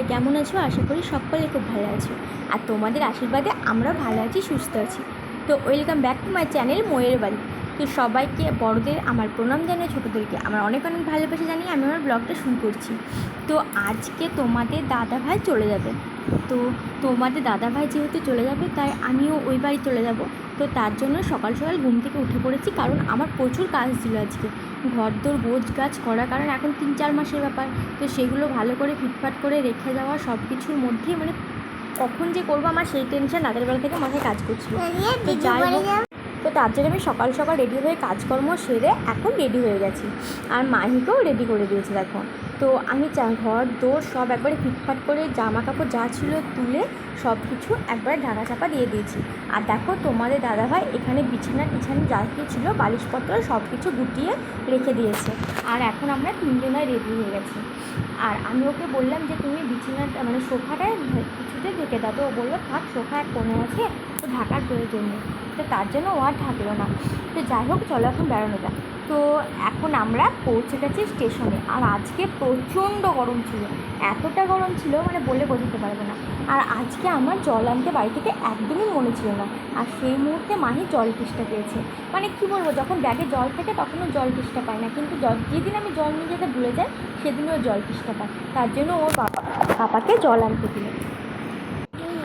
কেমন আছো? আশা করি সকলে খুব ভালো আছো। আর তোমাদের আশীর্বাদে আমরা ভালো আছি, সুস্থ আছি। তো welcome back to my channel ময়ের বাড়ি তো সবাইকে বড়দের আমার প্রণাম জানিয়ে ছোটোদেরকে আমার অনেক অনেক ভালোবাসা জানিয়ে আমি আমার ব্লগটা শুরু করছি। তো আজকে তোমাদের দাদা ভাই চলে যাবে। তো তোমাদের দাদা ভাই যেহেতু চলে যাবে তাই আমিও ওই বাড়ি চলে যাব। তো তার জন্য সকাল সকাল ঘুম থেকে উঠে পড়েছি কারণ আমার প্রচুর কাজ ছিল আজকে। ঘর দোর গোছ গাছ করা কারণ এখন তিন চার মাসের ব্যাপার। তো সেগুলো ভালো করে ফিটফাট করে রেখে যাওয়া সব কিছুর মধ্যেই মানে কখন যে করব আমার সেই টেনশন রাতের বেলা থেকে মাথায় কাজ করছিল। তো যাই হোক। তার জন্য আমি সকাল সকাল রেডি হয়ে কাজকর্ম সেরে এখন রেডি হয়ে গেছি। আর মাহিকেও রেডি করে দিয়েছে, দেখো। তো আমি ঘর, দোর সব একবারে ফিটফাট করে জামা কাপড় যা ছিল তুলে সব কিছু একবারে ঢাকা চাপা দিয়ে দিয়েছি। আর দেখো তোমাদের দাদাভাই এখানে বিছানা টিছানা যা কি ছিল, বালিশপত্র সব কিছু গুটিয়ে রেখে দিয়েছে। আর এখন আমরা তিনজনায় রেডি হয়ে গেছি। আর আমি ওকে বললাম যে, তুমি বিছানাটা মানে সোফাটায় কিছুতে ঢেকে দাও। তো ও বলল, থাক সোফা এক কোণে আছে? তো ঢাকার প্রয়োজন নেই। তো তার জন্য ও আর ঢাকলো না। তো যাই হোক, চলো এখন বেড়ানো যাক। তো এখন আমরা পৌঁছে গেছি স্টেশনে। আর আজকে প্রচণ্ড গরম ছিল। এতটা গরম ছিল মানে বলে বোঝাতে পারব না। আর আজকে আমার জল আনতে বাড়ি থেকে একদমই মনে ছিল না। আর সেই মুহূর্তে মাহি জল তেষ্টা পেয়েছে। মানে কি বলব, যখন ব্যাগে জল থাকে তখনও জল তেষ্টা পায় না। কিন্তু যেদিন আমি জল নিয়ে যেতে ভুলে যাই, সেদিনও জল তেষ্টা পায়। তার জন্য ওর বাবা পাপাকে জল আনতে দিল।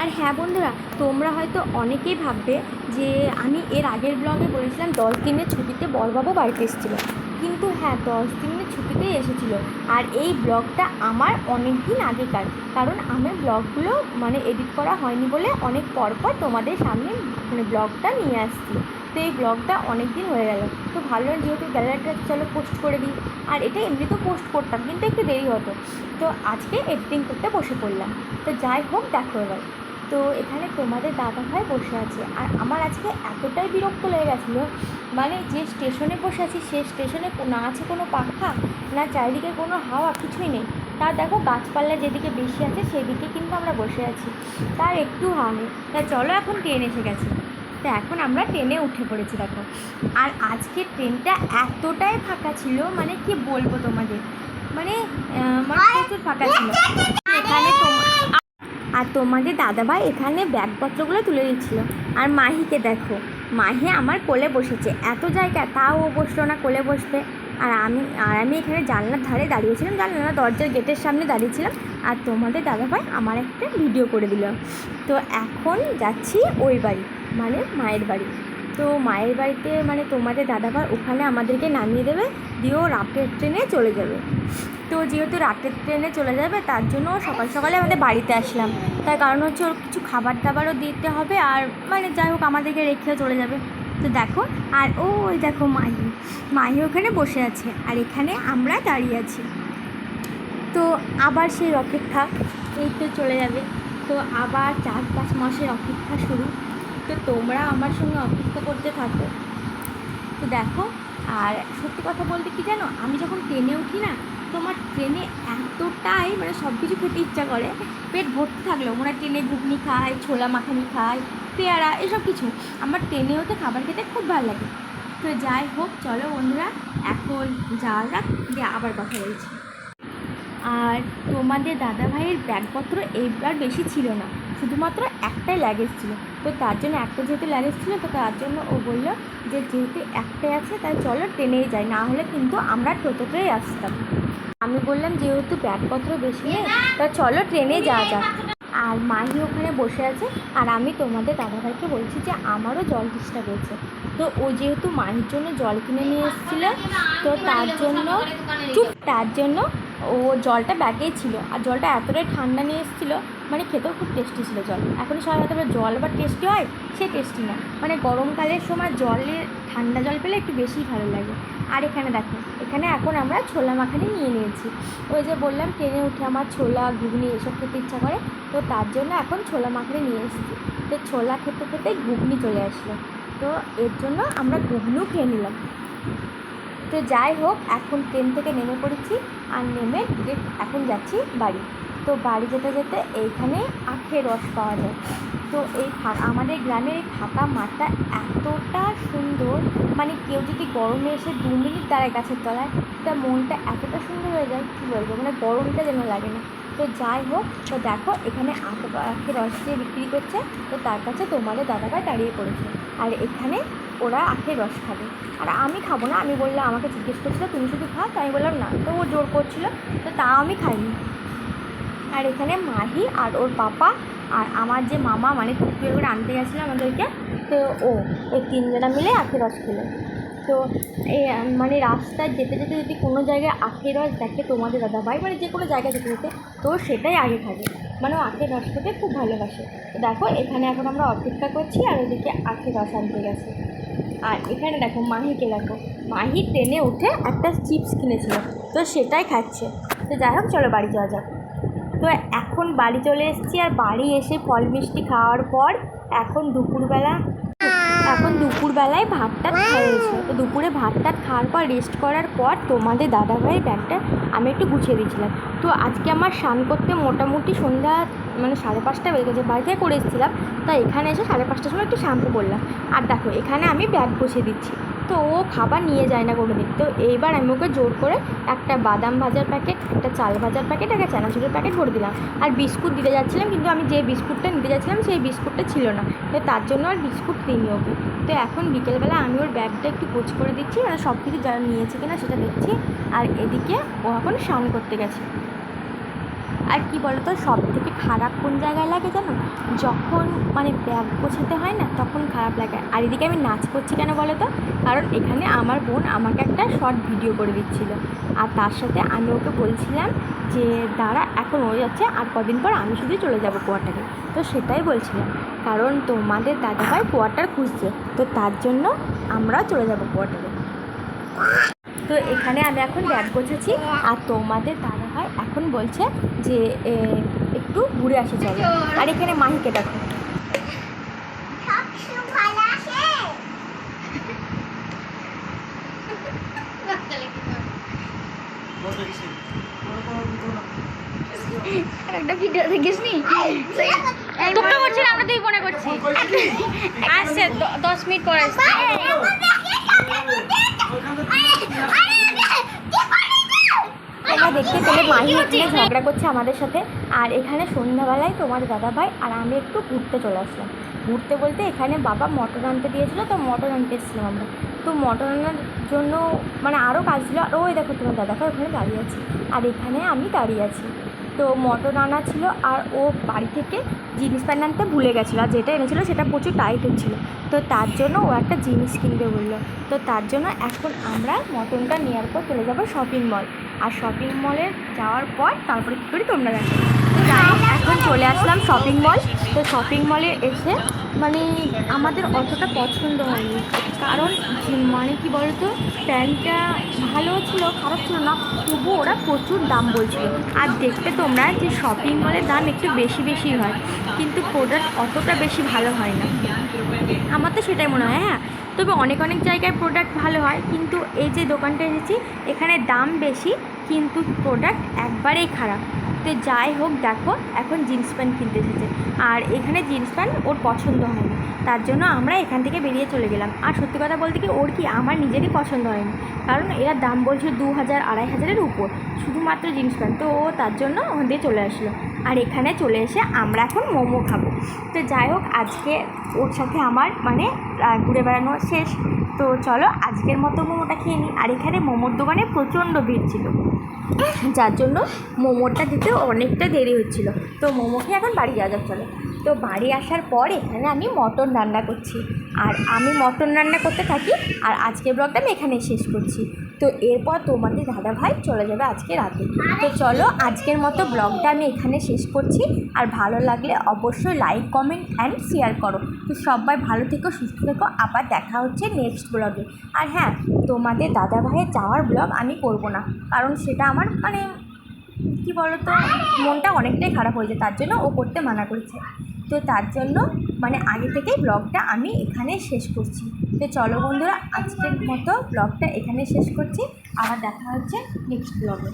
আর হ্যাঁ বন্ধুরা, তোমরা হয়তো অনেকেই ভাববে যে আমি এর আগের ব্লগে বলেছিলাম দশ দিনের ছুটিতে বরবাবু বাড়িতে এসেছিল। কিন্তু হ্যাঁ দশ দিনের ছুটিতেই এসেছিল। আর এই ব্লগটা আমার অনেক দিন আগেকার। কারণ আমার ব্লগগুলো মানে এডিট করা হয়নি বলে অনেক পর পর তোমাদের সামনে মানে ব্লগটা নিয়ে আসছি। তো এই ব্লগটা অনেক দিন হয়ে গেল। তো ভালো যেহেতু গ্যালারিটা চলো পোস্ট করে দিই। আর এটা এমনিতেও পোস্ট করতাম, কিন্তু একটু দেরি হতো। তো আজকে এডিটিং করতে বসে পড়লাম। তো যাই হোক, দেখো এবার। তো এখানে তোমাদের দাদা ভাই বসে আছে। আর আমার আজকে এতটাই বিরক্ত লেগে গেছিল মানে যে স্টেশনে বসে আছি, সে স্টেশনে না আছে কোনো পাখা, না চারিদিকে কোনো হাওয়া, কিছুই নেই। তা দেখো গাছপালা যেদিকে বেশি আছে, সেদিকে কিন্তু আমরা বসে আছি। তার একটু হাওয়া নেই। তা চলো এখন ট্রেন এসে গেছে। তো এখন আমরা ট্রেনে উঠে পড়েছি, দেখো। আর আজকে ট্রেনটা এতটাই ফাঁকা ছিল মানে কি বলব তোমাদের? মানে মানে প্রচুর ফাঁকা ছিল। এখানে আর তোমাদের দাদাভাই এখানে ব্যাগপত্রগুলো তুলে দিচ্ছিল। আর মাহিকে দেখো, মাহি আমার কোলে বসেছে। এত জায়গা, তাও ও বসল না কোলে বসতে। আর আমি আর আমি এখানে জানলার ধারে দাঁড়িয়েছিলাম, জানলার দরজার গেটের সামনে দাঁড়িয়েছিলাম। আর তোমাদের দাদাভাই আমার একটা ভিডিও করে দিল। তো এখন যাচ্ছি ওই বাড়ি মানে মায়ের বাড়ি। তো মায়ের বাড়িতে মানে তোমাদের দাদাভাই ওখানে আমাদেরকে নামিয়ে দেবে, দিয়েও রাতের ট্রেনে চলে যাবে। তো যেহেতু রাতের ট্রেনে চলে যাবে, তার জন্য সকাল সকালে আমাদের বাড়িতে আসলাম। তার কারণ হচ্ছে ওর কিছু খাবার দাবারও দিতে হবে আর মানে যাই হোক আমাদেরকে রেখেও চলে যাবে। তো দেখো, আর ও ওই দেখো মাহি মাহি ওখানে বসে আছে আর এখানে আমরা দাঁড়িয়ে আছি। তো আবার সেই অপেক্ষা এই তো চলে যাবে। তো আবার চার পাঁচ মাসের অপেক্ষা শুরু। তো তোমরা আমার সঙ্গে অপেক্ষা করতে থাকো। তো দেখো, আর সত্যি কথা বলতে কি জানো, আমি যখন ট্রেনে উঠি না, তোমার ট্রেনে এতটাই মানে সব কিছু খেতে ইচ্ছা করে, পেট ভর্তি থাকলেও। হয় ট্রেনে ঘুগনি খায়, ছোলা মাখানি খায়, পেয়ারা, এসব কিছু। আমার ট্রেনে হতে খাবার খেতে খুব ভালো লাগে। তো যাই হোক, চলো বন্ধুরা, এখন যাওয়া যাক দিয়ে আবার কথা বলছি। আর তোমাদের দাদা ভাইয়ের ব্যাগপত্র এইবার বেশি ছিল না, শুধুমাত্র একটাই লাগেজ ছিল। তো তার জন্য একটা যেহেতু লাগেজ ছিল তো তার জন্য ও বলল যে যেহেতু একটাই আছে, তাই চলো ট্রেনেই যাই, না হলে কিন্তু আমরা টোটোতেই আসতাম। আমি বললাম, যেহেতু ব্যাগপত্র বেশি নেই, তা চলো ট্রেনে যাওয়া যাক। আর মাহি ওখানে বসে আছে, আর আমি তোমাদের দাদাভাইকে বলছি যে আমারও জল তেষ্টা পেয়েছে তো ও যেহেতু মাহির জন্য জল কিনে নিয়ে এসেছিল, তো তার জন্য চুপ, তার জন্য ও জলটা ব্যাগেই ছিল। আর জলটা এতটাই ঠান্ডা নিয়ে এসেছিল মানে খেতেও খুব টেস্টি ছিল জল। এখন সাধারণত আমরা জল আবার টেস্টি হয়, সে টেস্টি না। মানে গরমকালের সময় জলে, ঠান্ডা জল পেলে একটু বেশি ভালো লাগে। আর এখানে দেখো, এখানে এখন আমরা ছোলা মাখানি নিয়ে নিয়েছি। ওই যে বললাম, ট্রেনে উঠে আমার ছোলা, ঘুগনি এসব খেতে ইচ্ছা করে। তো তার জন্য এখন ছোলা মাখানি নিয়ে এসেছি। তো ছোলা খেতে খেতে ঘুগনি চলে আসলো। তো এর জন্য আমরা ঘুগনিও খেয়ে নিলাম। তো যাই হোক, এখন ট্রেন থেকে নেমে পড়েছি আর নেমে এখন যাচ্ছি বাড়ি। তো বাড়ি যেতে যেতে এইখানে আখের রস পাওয়া যায়। তো এই আমাদের গ্রামের এই ফাঁকা মাঠটা এতটা সুন্দর মানে কেউ যদি গরমে এসে দু মিনিট দাঁড়ায় গাছের তলায়, তা মনটা এতটা সুন্দর হয়ে যায়, কী বলব? মানে গরমটা যেন লাগে না। তো যাই হোক, তো দেখো এখানে আখ, আখের রস দিয়ে বিক্রি করছে, তো তার কাছে তোমাদের দাদাভাই দাঁড়িয়ে পড়েছে। আর এখানে ওরা আখের রস খাবে। আর আমি খাব না, আমি বললাম, আমাকে জিজ্ঞেস করছিল, তুমি শুধু খাও? তো আমি বললাম, না। তো ও জোর করছিল, তো তাও আমি খাইনি। আর এখানে মাহি আর ওর পাপা আর আমার যে মামা মানে কুকুর করে আনতে গেছিল আমাদেরকে, তো ও, এই তিনজনা মিলে আখের রস খেলো। তো এই মানে রাস্তায় যেতে যেতে যদি কোনো জায়গায় আখের রস দেখে তোমাদের দাদা ভাই মানে যে কোনো জায়গায় যেতে যেতে, তো সেটাই আগে খাবে। মানে ও আখের রস খেতে খুব ভালোবাসে। তো দেখো, এখানে এখন আমরা অপেক্ষা করছি আর ওদিকে আখের রস আনতে গেছে। আর এখানে দেখো মাহিকে দেখো। মাহি ট্রেনে উঠে একটা চিপস কিনেছিল, তো সেটাই খাচ্ছে। তো যাই হোক, চলো বাড়ি যাওয়া যাক। তো এখন বাড়ি চলে এসেছি আর বাড়ি এসে ফল মিষ্টি খাওয়ার পর এখন দুপুরবেলা, এখন দুপুরবেলায় ভাতটা তো দুপুরে ভাতটা খাওয়ার পর রেস্ট করার পর তোমাদের দাদাভাইয়ের ব্যাগটা আমি একটু গুছিয়ে দিয়েছিলাম। তো আজকে আমার স্নান করতে মোটামুটি সন্ধ্যা মানে সাড়ে পাঁচটা বেজে গেছে, বাড়ি থেকে করে এসেছিলাম। তাই এখানে এসে সাড়ে পাঁচটার সময় একটু শ্যাম্পু করলাম। আর দেখো, এখানে আমি ব্যাগ গুছিয়ে দিচ্ছি। তো ও খাবার নিয়ে যায় না কোনো দিন তো এইবার আমি ওকে জোর করে একটা বাদাম ভাজার প্যাকেট, একটা চাল ভাজার প্যাকেট, একটা চানাচুরের প্যাকেট ভরে দিলাম। আর বিস্কুট দিতে যাচ্ছিলাম, কিন্তু আমি যে বিস্কুটটা নিতে যাচ্ছিলাম সেই বিস্কুটটা ছিল না। তো তার জন্য আর বিস্কুট দিইনি ওকে। তো এখন বিকেলবেলা আমি ওর ব্যাগটা একটু কোচ করে দিচ্ছি আর সব কিছু যা নিয়েছে কিনা সেটা দেখছি। আর এদিকে ও এখন স্নান করতে গেছে। আর কি বলতো সব থেকে খারাপ কোন জায়গায় লাগে জানো? যখন মানে ব্যাগ গোছাতে হয় না, তখন খারাপ লাগে। আর এদিকে আমি নাচ করছি কেন বলো তো কারণ এখানে আমার বোন আমাকে একটা শর্ট ভিডিও করে দিচ্ছিল। আর তার সাথে আমি ওকে বলছিলাম যে, দাঁড়া, এখন হয়ে যাচ্ছে, আর কদিন পর আমি শুধু চলে যাব কোয়ার্টারে তো সেটাই বলছিলাম। কারণ তোমাদের দাদাভাই কোয়ার্টার খুঁজছে, তো তার জন্য আমরা চলে যাব কোয়ার্টারে তো এখানে আমি এখন ব্যাগ গোছাচ্ছি। আর তোমাদের দাদা ভাই এখন বলছে যে এ, একটু ঘুরে আসে চলো। আর এখানে মাহিকে দেখো। একটা ভিডিও দেখিস নি তোমরা করছি আমরা দুই বোনে করছি। আসছে দশ মিনিট পরে আসছে। দেখতে পেলে মাহি এখানে ঝগড়া করছে আমাদের সাথে। আর এখানে সন্ধ্যাবেলায় তোমার দাদা ভাই আর আমি একটু ঘুরতে চলে আসলাম। ঘুরতে বলতে এখানে বাবা মটর আনতে দিয়েছিল, তো মটর আনতে এসেছিলাম আমরা। তো মটর আনার জন্য মানে আরও কাজ ছিল। আর ওই দেখো তোমার দাদা ভাই ওখানে দাঁড়িয়ে আছি। আর এখানে আমি দাঁড়িয়ে আছি। তো মটন আনা ছিল আর ও বাড়ি থেকে জিনিস প্যান্ট আনতে ভুলে গেছিল। আর যেটা এনেছিলো সেটা প্রচুর টাইট হচ্ছিল তো তার জন্য ও একটা জিনিস কিনতে বলল। তো তার জন্য এখন আমরা মটনটা নেওয়ার পর চলে যাব শপিং মল আর শপিং মলে যাওয়ার পর তারপরে কী করি তোমরা দেখো। এখন চলে আসলাম শপিং মল তো শপিং মলে এসে মানে আমাদের অতটা পছন্দ হয়নি। কারণ মানে কি বলতো, প্যান্টটা ভালো ছিল, খারাপ ছিল না তবু ওরা প্রচুর দাম বলছিল। আর দেখতে তোমরা যে শপিং মলের দাম একটু বেশি বেশি হয়, কিন্তু প্রোডাক্ট অতটা বেশি ভালো হয় না। আমার তো সেটাই মনে হয় হ্যাঁ? তবে অনেক অনেক জায়গায় প্রোডাক্ট ভালো হয়, কিন্তু এই যে দোকানটা এসেছি, এখানে দাম বেশি, কিন্তু প্রোডাক্ট একবারেই খারাপ। তো যাই হোক, দেখো, এখন জিন্স প্যান্ট কিনতে এসেছে। আর এখানে জিন্স প্যান্ট ওর পছন্দ হয়নি। তার জন্য আমরা এখান থেকে বেরিয়ে চলে গেলাম। আর সত্যি কথা বলতে কি, ওর কি আমার নিজেরই পছন্দ হয়নি। কারণ এরা দাম বলছে দু হাজার, আড়াই হাজারের উপর। শুধুমাত্র জিন্স প্যান্ট। তো ও তার জন্য ওখান থেকে চলে আসলো। আর এখানে চলে এসে আমরা এখন মোমো খাব। তো যাই হোক, আজকে ওর সাথে আমার মানে ঘুরে বেড়ানো শেষ। তো চলো, আজকের মতো মোমোটা খেয়ে নিই। আর এখানে মোমোর দোকানে প্রচণ্ড ভিড় ছিল। যার জন্য মোমোটা দিতে অনেকটা দেরি হচ্ছিল। তো মোমো খেয়ে এখন বাড়ি যাওয়া যাক, চলো। তো বাড়ি আসার পর এখানে আমি মটন রান্না করছি। আর আমি মটন রান্না করতে থাকি আর আজকের ব্লগটা আমি এখানে শেষ করছি। তো এরপর তোমাদের দাদা ভাই চলে যাবে আজকে রাতে। তো চলো আজকের মতো ব্লগটা আমি এখানে শেষ করছি। আর ভালো লাগলে অবশ্যই লাইক কমেন্ট অ্যান্ড শেয়ার করো। তো সবাই ভালো থেকো, সুস্থ থেকো। আবার দেখা হচ্ছে নেক্সট ব্লগে আর হ্যাঁ তোমাদের দাদা ভাইয়ের যাওয়ার ব্লগ আমি করব না। কারণ সেটা আমার মানে কি বলতো? মনটা অনেকটাই খারাপ হয়ে যায়। তার জন্য ও করতে মানা করেছে। তো তার জন্য মানে আগে থেকে ব্লগটা আমি এখানে শেষ করছি। তো চলো বন্ধুরা, আজকের মতো ব্লগটা এখানে শেষ করছি। আবার দেখা হচ্ছে নেক্সট ব্লগে